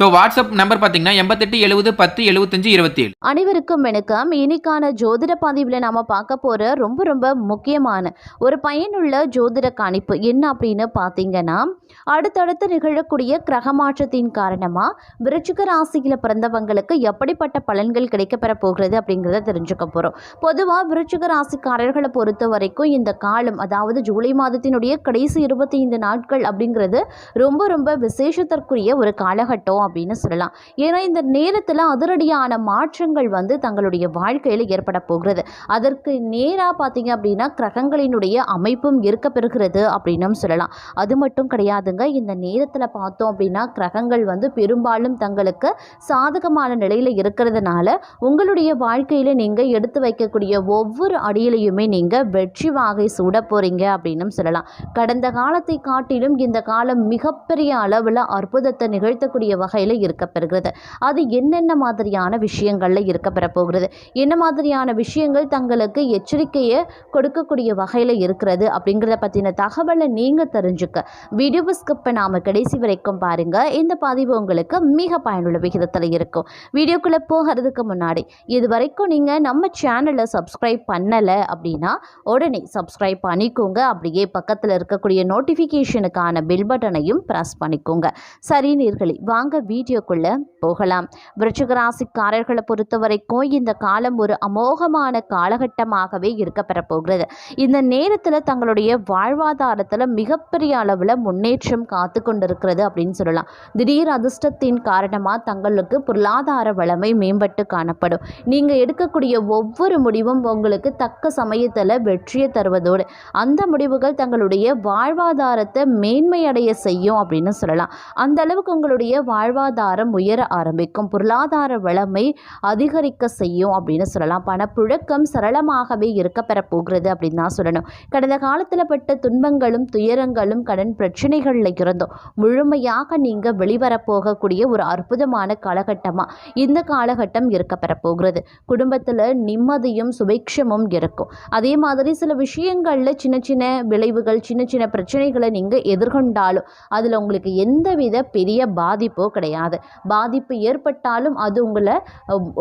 So WhatsApp number பார்த்தீங்கன்னா எண்பத்தெட்டு எழுபது பத்து எழுபத்தஞ்சு இருபத்தி ஏழு அனைவருக்கும் வணக்கம். இன்னைக்கான ஜோதிட பதிவில் நாம பார்க்க போகிற ரொம்ப ரொம்ப முக்கியமான ஒரு பயனுள்ள ஜோதிட கணிப்பு என்ன அப்படின்னு பார்த்தீங்கன்னா அடுத்தடுத்து நிகழக்கூடிய கிரக மாற்றத்தின் காரணமா விருச்சிக ராசியில் பிறந்தவங்களுக்கு எப்படிப்பட்ட பலன்கள் கிடைக்கப்பெற போகிறது அப்படிங்கிறத தெரிஞ்சுக்க போகிறோம் பொதுவாக விருச்சிக ராசிக்காரர்களை பொறுத்த வரைக்கும் இந்த காலம் அதாவது ஜூலை மாதத்தினுடைய கடைசி இருபத்தி ஐந்து நாட்கள் அப்படிங்கிறது ரொம்ப ரொம்ப விசேஷத்திற்குரிய ஒரு காலகட்டம் அப்படின்னு சொல்லலாம். ஏன்னா இந்த நேரத்தில் அதிரடியான மாற்றங்கள் வந்து தங்களுடைய வாழ்க்கையில் ஏற்பட போகிறது. அதற்கு நேராக பார்த்தீங்க அப்படின்னா கிரகங்களினுடைய அமைப்பும் இருக்க பெறுகிறது அப்படின்னும் சொல்லலாம். அது மட்டும் கிடையாதுங்க. இந்த நேரத்தில் பார்த்தோம் அப்படின்னா கிரகங்கள் வந்து பெரும்பாலும் தங்களுக்கு சாதகமான நிலையில் இருக்கிறதுனால உங்களுடைய வாழ்க்கையில் நீங்கள் எடுத்து வைக்கக்கூடிய ஒவ்வொரு அடியிலையுமே நீங்கள் வெற்றி வாகை சூட போகிறீங்க அப்படின்னும் சொல்லலாம். கடந்த காலத்தை காட்டிலும் இந்த காலம் மிகப்பெரிய அளவில் அற்புதத்தை நிகழ்த்தக்கூடிய வகை வகையில் இருக்கப்பெறுகிறது. அது என்னென்ன மாதிரியான விஷயங்களில் இருக்கப்பெற போகிறது என்ன மாதிரியான விஷயங்கள் தங்களுக்கு எச்சரிக்கையை கொடுக்கக்கூடிய வகையில் இருக்கிறது? அப்படிங்கிறத பற்றின தகவலை நீங்கள் தெரிஞ்சுக்க. வீடியோவை ஸ்கிப் பண்ணாமல் கடைசி வரைக்கும் பாருங்கள் இந்த பதிவு உங்களுக்கு மிக பயனுள்ள விகிதத்தில் இருக்கும். வீடியோக்குள்ளே போகிறதுக்கு முன்னாடி இது வரைக்கும் நீங்கள் நம்ம சேனலை சப்ஸ்கிரைப் பண்ணலை அப்படின்னா உடனே சப்ஸ்கிரைப் பண்ணிக்கோங்க. அப்படியே பக்கத்தில் இருக்கக்கூடிய நோட்டிஃபிகேஷனுக்கான பில் பட்டனையும் ப்ரெஸ் பண்ணிக்கோங்க. சரி நீர்களே வாங்க வீடியோக்குள்ளே போகலாம். விருச்சிகராசிக்காரர்களை பொறுத்த வரைக்கும் இந்த காலம் ஒரு அமோகமான காலகட்டமாகவே இருக்கப்பெற போகிறது இந்த நேரத்தில் தங்களுடைய வாழ்வாதாரத்தில் மிகப்பெரிய அளவில் முன்னேற்றம் காத்து கொண்டிருக்கிறது அப்படின்னு சொல்லலாம். திடீர் அதிர்ஷ்டத்தின் காரணமாக தங்களுக்கு பொருளாதார வளமை மேம்பட்டு காணப்படும். நீங்கள் எடுக்கக்கூடிய ஒவ்வொரு முடிவும் உங்களுக்கு தக்க சமயத்தில் வெற்றியை தருவதோடு அந்த முடிவுகள் தங்களுடைய வாழ்வாதாரத்தை மேன்மையடைய செய்யும் அப்படின்னு சொல்லலாம். அந்த அளவுக்கு உங்களுடைய வாழ்வாதாரம் உயர ஆரம்பிக்கும். பொருளாதார வளமை அதிகரிக்க செய்யும் அப்படின்னு சொல்லலாம். பணப்புழக்கம் சரளமாகவே இருக்க பெறப்போகிறது அப்படின்னு தான் சொல்லணும். கடந்த காலத்தில் பட்ட துன்பங்களும் துயரங்களும் கடன் பிரச்சனைகளில் இருந்தும். முழுமையாக நீங்கள் வெளிவரப் போகக்கூடிய ஒரு அற்புதமான காலகட்டமாக இந்த காலகட்டம் இருக்க பெறப்போகிறது குடும்பத்தில் நிம்மதியும் சுபேட்சமும் இருக்கும். அதே மாதிரி சில விஷயங்களில் சின்ன சின்ன விளைவுகள் சின்ன சின்ன பிரச்சனைகளை நீங்கள் எதிர்கொண்டாலும் அதில் உங்களுக்கு எந்தவித பெரிய பாதிப்போ கிடையாது. பாதிப்பு ஏற்பட்டாலும் அது உங்களை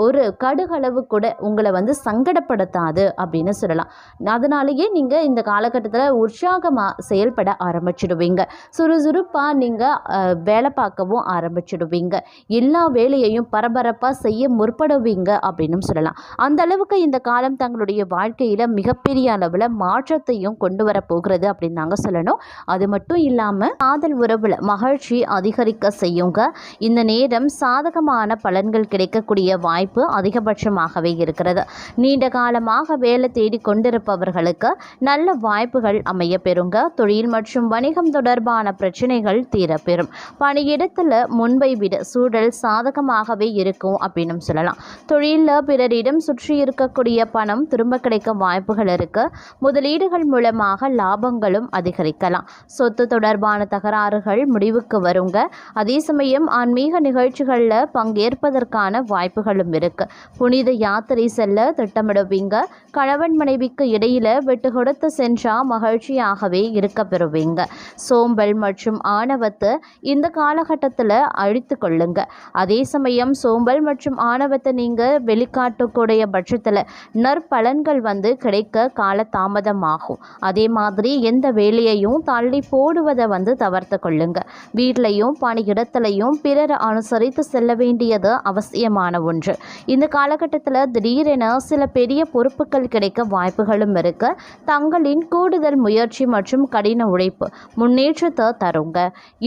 ஒரு கடுகளவு கூட உங்களை வந்து சங்கடப்படுத்தாது அப்படின்னு சொல்லலாம். அதனாலேயே நீங்கள் இந்த காலகட்டத்தில் உற்சாகமாக செயல்பட ஆரம்பிச்சிடுவீங்க. சுறுசுறுப்பாக நீங்கள் வேலை பார்க்கவும் ஆரம்பிச்சிடுவீங்க. எல்லா வேலையையும் பரபரப்பாக செய்ய முற்படுவீங்க அப்படின்னு சொல்லலாம். அந்த அளவுக்கு இந்த காலம் தங்களுடைய வாழ்க்கையில் மிகப்பெரிய அளவில் மாற்றத்தையும் கொண்டு வர போகிறது அப்படின்னு நாங்கள் சொல்லணும். அது மட்டும் இல்லாமல் காதல் உறவில் மகிழ்ச்சி அதிகரிக்க செய்யுங்க. இந்த நேரம் சாதகமான பலன்கள் கிடைக்கக்கூடிய வாய்ப்பு அதிகபட்சமாகவே இருக்கிறது. நீண்ட காலமாக வேலை தேடி கொண்டிருப்பவர்களுக்கு நல்ல வாய்ப்புகள் அமைய பெறுங்க தொழில் மற்றும் வணிகம் தொடர்பான பிரச்சனைகள் தீரப்பெறும். பணியிடத்தில் முன்பை விட சூழல் சாதகமாகவே இருக்கும் அப்படின்னு சொல்லலாம். தொழிலில் பிறரிடம் சுற்றி இருக்கக்கூடிய பணம் திரும்ப கிடைக்க வாய்ப்புகள் இருக்கு. முதலீடுகள் மூலமாக லாபங்களும் அதிகரிக்கலாம். சொத்து தொடர்பான தகராறுகள் முடிவுக்கு வருங்க. அதே சமயம் ஆன்மீக நிகழ்ச்சிகளில் பங்கேற்பதற்கான வாய்ப்புகளும் இருக்குது புனித யாத்திரை செல்ல திட்டமிடுவீங்க. கணவன் மனைவிக்கு இடையில் விட்டு கொடுத்து சென்றால் மகிழ்ச்சியாகவே இருக்க பெறுவீங்க. சோம்பல் மற்றும் ஆணவத்தை இந்த காலகட்டத்தில் அழித்து கொள்ளுங்க. அதே சமயம் சோம்பல் மற்றும் ஆணவத்தை நீங்கள் வெளிக்காட்டக்கூடிய பட்சத்தில் நற்பலன்கள் வந்து கிடைக்க கால தாமதமாகும் அதே மாதிரி எந்த வேலையையும் தள்ளி போடுவதை வந்து தவிர்த்து கொள்ளுங்க. வீட்லையும் பணியிடத்துலையும் பிறர் அனுசரித்து செல்ல வேண்டியது அவசியமான ஒன்று. இந்த காலகட்டத்தில் திடீரென சில பெரிய பொறுப்புகள் கிடைக்க வாய்ப்புகளும் இருக்கு. தங்களின் கூடுதல் முயற்சி மற்றும் கடின உழைப்பு முன்னேற்றத்தை தருங்க.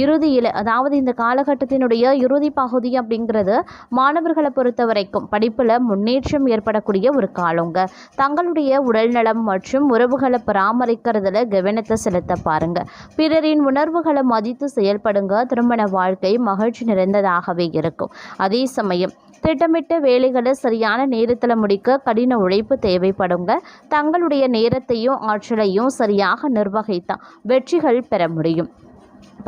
இறுதியில் அதாவது இந்த காலகட்டத்தினுடைய இறுதி பகுதி அப்படிங்கிறது மாணவர்களை பொறுத்த வரைக்கும் படிப்பில் முன்னேற்றம் ஏற்படக்கூடிய ஒரு காலங்க. தங்களுடைய உடல்நலம் மற்றும் உறவுகளை பராமரிக்கிறதுல கவனத்தை செலுத்த பாருங்க. பிறரின் உணர்வுகளை மதித்து செயல்படுங்க. திருமண வாழ்க்கை மகிழ்ச்சி நிறைந்ததாகவே இருக்கும். அதே சமயம் திட்டமிட்ட வேலைகளை சரியான நேரத்தில் முடிக்க கடின உழைப்பு தேவைப்படுங்க. தங்களுடைய நேரத்தையும் ஆற்றலையும் சரியாக நிர்வகித்தான் வெற்றிகள் பெற முடியும்.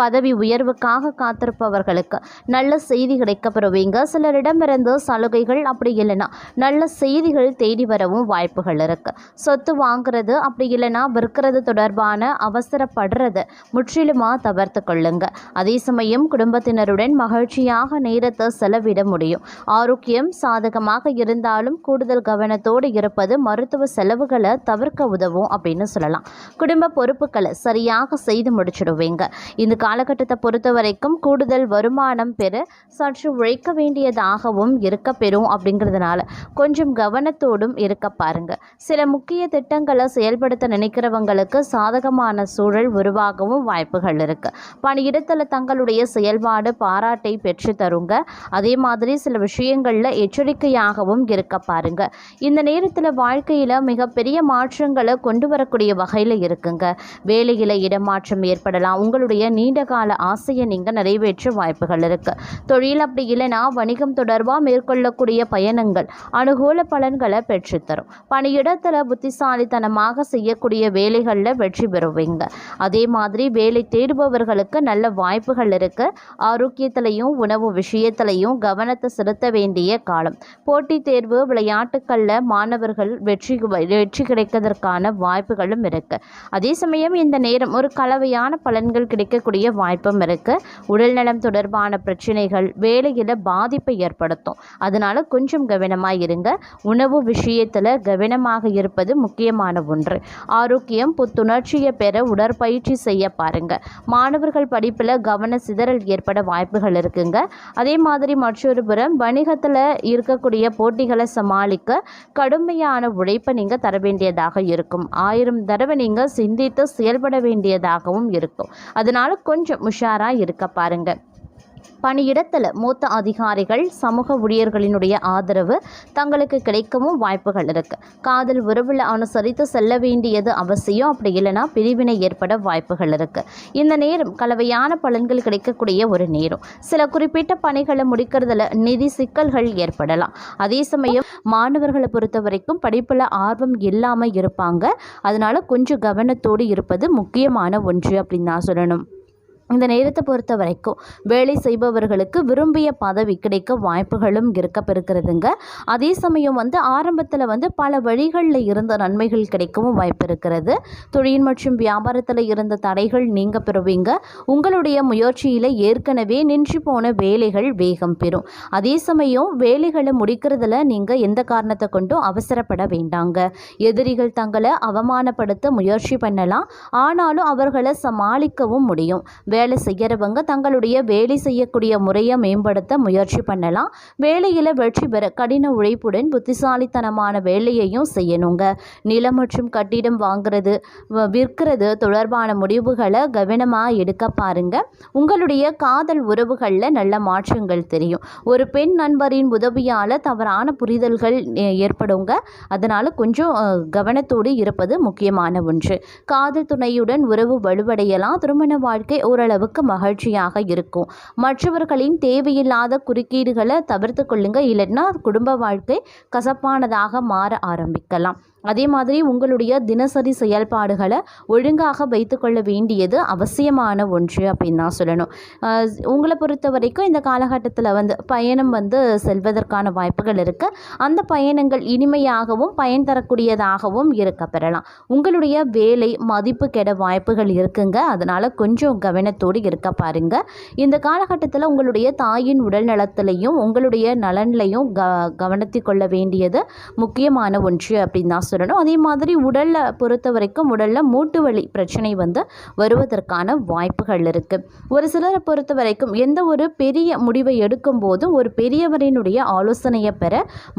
பதவி உயர்வுக்காக காத்திருப்பவர்களுக்கு நல்ல செய்தி கிடைக்க பெறுவீங்க சிலரிடமிருந்து சலுகைகள் அப்படி இல்லைன்னா நல்ல செய்திகள் தேடி வரவும் வாய்ப்புகள் இருக்கு. சொத்து வாங்குறது அப்படி இல்லைன்னா விற்கிறது தொடர்பான அவசரப்படுறது முற்றிலுமாக தவிர்த்து கொள்ளுங்க. அதே சமயம் குடும்பத்தினருடன் மகிழ்ச்சியாக நேரத்தை செலவிட முடியும். ஆரோக்கியம் சாதகமாக இருந்தாலும் கூடுதல் கவனத்தோடு இருப்பது மருத்துவ செலவுகளை தவிர்க்க உதவும் அப்படின்னு சொல்லலாம். குடும்ப பொறுப்புகளை சரியாக செய்து முடிச்சிடுவீங்க. இந்த காலகட்டத்தை பொறுத்த வரைக்கும் கூடுதல் வருமானம் பெற சற்று உழைக்க வேண்டியதாகவும் இருக்க பெறும் அப்படிங்கிறதுனால கொஞ்சம் கவனத்தோடும் இருக்க பாருங்க. சில முக்கிய திட்டங்களை செயல்படுத்த நினைக்கிறவங்களுக்கு சாதகமான சூழல் உருவாகவும் வாய்ப்புகள் இருக்கு. பணியிடத்தில் தங்களுடைய செயல்பாடு பாராட்டை பெற்று தருங்க. அதே மாதிரி சில விஷயங்களில் எச்சரிக்கையாகவும் இருக்க பாருங்க. இந்த நேரத்தில் வாழ்க்கையில் மிகப்பெரிய மாற்றங்களை கொண்டு வரக்கூடிய வகையில் இருக்குங்க. வேலையில் இடமாற்றம் ஏற்படலாம். உங்களுடைய நீண்ட கால ஆசையை நீங்கள் நிறைவேற்ற வாய்ப்புகள் இருக்கு. தொழில் அப்படி இல்லைன்னா வணிகம் தொடர்பாக மேற்கொள்ளக்கூடிய பயணங்கள் அனுகூல பலன்களை பெற்றுத்தரும். பணியிடத்தில் புத்திசாலித்தனமாக செய்யக்கூடிய வேலைகளில் வெற்றி பெறுவீங்க. அதே மாதிரி வேலை தேடுபவர்களுக்கு நல்ல வாய்ப்புகள் இருக்கு. ஆரோக்கியத்திலையும் உணவு விஷயத்திலையும் கவனத்தை செலுத்த வேண்டிய காலம். போட்டித் தேர்வு விளையாட்டுக்களில் மாணவர்கள் வெற்றி வெற்றி கிடைக்கிறதற்கான வாய்ப்புகளும் இருக்கு. அதே சமயம் இந்த நேரம் ஒரு கலவையான பலன்கள் கிடைக்க கிடைக்கக்கூடிய வாய்ப்பும் இருக்கு. உடல்நலம் தொடர்பான பிரச்சனைகள் வேலையில் பாதிப்பை ஏற்படுத்தும். அதனால் கொஞ்சம் கவனமாக இருங்க. உணவு விஷயத்தில் கவனமாக இருப்பது முக்கியமான ஒன்று. ஆரோக்கியம் புத்துணர்ச்சியை பெற உடற்பயிற்சி செய்ய பாருங்கள் மாணவர்கள் படிப்பில் கவன சிதறல் ஏற்பட வாய்ப்புகள் இருக்குங்க. அதே மாதிரி மற்றொரு புறம் வணிகத்தில் இருக்கக்கூடிய போட்டிகளை சமாளிக்க கடுமையான உழைப்பை நீங்கள் தர வேண்டியதாக இருக்கும். ஆயிரம் தடவை நீங்கள் சிந்தித்து செயல்பட வேண்டியதாகவும் இருக்கும். அதனால் கொஞ்சம் உஷாராக இருக்க பாருங்க. பணியிடத்தில் மூத்த அதிகாரிகள் சமூக ஊழியர்களினுடைய ஆதரவு தங்களுக்கு கிடைக்கவும் வாய்ப்புகள் இருக்குது காதல் உறவில் அனுசரித்து செல்ல வேண்டியது அவசியம். அப்படி இல்லைன்னா பிரிவினை ஏற்பட வாய்ப்புகள் இருக்குது இந்த நேரம் கலவையான பலன்கள் கிடைக்கக்கூடிய ஒரு நேரம். சில குறிப்பிட்ட பணிகளை முடிக்கிறதுல நிதி சிக்கல்கள் ஏற்படலாம். அதே சமயம் மாணவர்களை பொறுத்த வரைக்கும் படிப்பில் ஆர்வம் இல்லாமல் இருப்பாங்க. அதனால் கொஞ்சம் கவனத்தோடு இருப்பது முக்கியமான ஒன்று அப்படின்னு நான் சொல்லணும். இந்த நேரத்தை பொறுத்த வரைக்கும் வேலை செய்பவர்களுக்கு விரும்பிய பதவி கிடைக்க வாய்ப்புகளும் இருக்க பெருக்கிறதுங்க அதே சமயம் வந்து ஆரம்பத்தில் வந்து பல வழிகளில் இருந்த நன்மைகள் கிடைக்கவும் வாய்ப்பு இருக்கிறது தொழில் மற்றும் வியாபாரத்தில் இருந்த தடைகள் நீங்க பெறுவீங்க. உங்களுடைய முயற்சியில் ஏற்கனவே நின்று போன வேலைகள் வேகம் பெறும். அதே சமயம் வேலைகளை முடிக்கிறதுல நீங்கள் எந்த காரணத்தை கொண்டும் அவசரப்பட வேண்டாங்க. எதிரிகள் தங்களை அவமானப்படுத்த முயற்சி பண்ணலாம். ஆனாலும் அவர்களை சமாளிக்கவும் முடியும். வேலை செய்கிறவங்க தங்களுடைய வேலை செய்யக்கூடிய முறையை மேம்படுத்த முயற்சி பண்ணலாம். வேலையில் வெற்றி பெற கடின உழைப்புடன் புத்திசாலித்தனமான வேலையையும் செய்யணுங்க. நிலம் மற்றும் கட்டிடம் வாங்குறது வ- விற்கிறது தொடர்பான முடிவுகளை கவனமாக எடுக்க பாருங்க. உங்களுடைய காதல் உறவுகளில் நல்ல மாற்றங்கள் தெரியும். ஒரு பெண் நண்பரின் உதவியால் தவறான புரிதல்கள் ஏ- ஏற்படுங்க. அதனால் கொஞ்சம் கவனத்தோடு இருப்பது முக்கியமான ஒன்று. காதல் துணையுடன் உறவு வலுவடையலாம். திருமண வாழ்க்கை ஒரு ஓரளவுக்கு மகிழ்ச்சியாக இருக்கும். மற்றவர்களின் தேவையில்லாத குறுக்கீடுகளை தவிர்த்து கொள்ளுங்க. இல்லைன்னா குடும்ப வாழ்க்கை கசப்பானதாக மாற ஆரம்பிக்கலாம். அதே மாதிரி உங்களுடைய தினசரி செயல்பாடுகளை ஒழுங்காக வைத்துக்கொள்ள வேண்டியது அவசியமான ஒன்று அப்படின்னு தான் சொல்லணும். உங்களை பொறுத்த வரைக்கும் இந்த காலகட்டத்தில் வந்து பயணம் வந்து செல்வதற்கான வாய்ப்புகள் இருக்குது அந்த பயணங்கள் இனிமையாகவும் பயன் தரக்கூடியதாகவும் இருக்க பெறலாம். உங்களுடைய வேலை மதிப்பு கெட வாய்ப்புகள் இருக்குங்க. அதனால் கொஞ்சம் கவனத்தோடு இருக்க பாருங்க. இந்த காலகட்டத்தில் உங்களுடைய தாயின் உடல் நலத்திலையும் உங்களுடைய நலன்லையும் க கவனத்தை கொள்ள வேண்டியது முக்கியமான ஒன்று அப்படின்னு தான் சொல்லணும். அதே மாதிரி உடலில் பொறுத்த வரைக்கும் உடலில் மூட்டு வலி பிரச்சனை வந்து வருவதற்கான வாய்ப்புகள் இருக்குது ஒரு சிலரை பொறுத்த வரைக்கும் எந்த ஒரு பெரிய முடிவை எடுக்கும் போதும் ஒரு பெரியவரினுடைய ஆலோசனையை பெற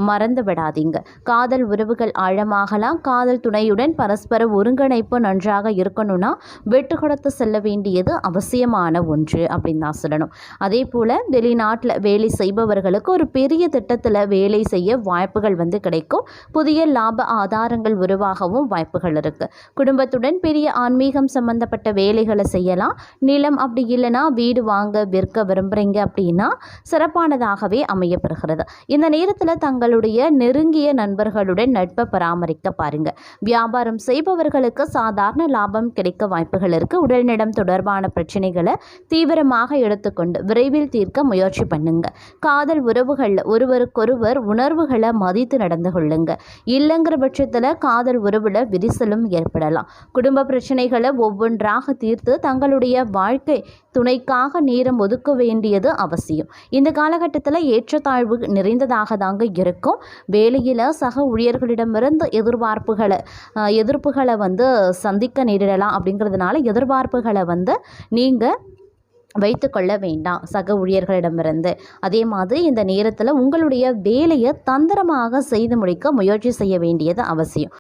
மறந்து விடாதீங்க. காதல் உறவுகள் ஆழமாகலாம். காதல் துணையுடன் பரஸ்பர ஒருங்கிணைப்பு நன்றாக இருக்கணும்னா வெட்டு கொடுத்து செல்ல வேண்டியது அவசியமான ஒன்று அப்படின்னு தான் சொல்லணும். அதே போல் வெளிநாட்டில் வேலை செய்பவர்களுக்கு ஒரு பெரிய திட்டத்தில் வேலை செய்ய வாய்ப்புகள் வந்து கிடைக்கும். புதிய லாப ஆதார விவகாரங்கள் உருவாகவும் வாய்ப்புகள் இருக்குது குடும்பத்துடன் பெரிய ஆன்மீகம் சம்பந்தப்பட்ட வேலைகளை செய்யலாம். நிலம் அப்படி இல்லைன்னா வீடு வாங்க விற்க விரும்புகிறீங்க அப்படின்னா சிறப்பானதாகவே அமையப்படுகிறது இந்த நேரத்தில் தங்களுடைய நெருங்கிய நண்பர்களுடன் நட்பை பராமரிக்க பாருங்க. வியாபாரம் செய்பவர்களுக்கு சாதாரண லாபம் கிடைக்க வாய்ப்புகள் இருக்குது உடல்நலம் தொடர்பான பிரச்சனைகளை தீவிரமாக எடுத்துக்கொண்டு விரைவில் தீர்க்க முயற்சி பண்ணுங்க. காதல் உறவுகளில் ஒருவருக்கொருவர் உணர்வுகளை மதித்து நடந்து கொள்ளுங்க. இல்லைங்கிற பட்சத்தில் காதல் உறவில் விரிசலும் ஏற்படலாம். குடும்ப பிரச்சனைகளை ஒவ்வொன்றாக தீர்த்து தங்களுடைய வாழ்க்கை துணைக்காக நேரம் ஒதுக்க வேண்டியது அவசியம். இந்த காலகட்டத்தில் ஏற்றத்தாழ்வு நிறைந்ததாக தாங்க இருக்கும். வேலையில் சக ஊழியர்களிடமிருந்து எதிர்பார்ப்புகளை எதிர்ப்புகளை வந்து சந்திக்க நேரிடலாம் அப்படிங்கிறதுனால எதிர்பார்ப்புகளை வந்து நீங்கள் வைத்துக்கொள்ள வேண்டாம் சக ஊழியர்களிடமிருந்து. அதே மாதிரி இந்த நேரத்தில் உங்களுடைய வேலையை தந்திரமாக செய்து முடிக்க முயற்சி செய்ய வேண்டியது அவசியம்.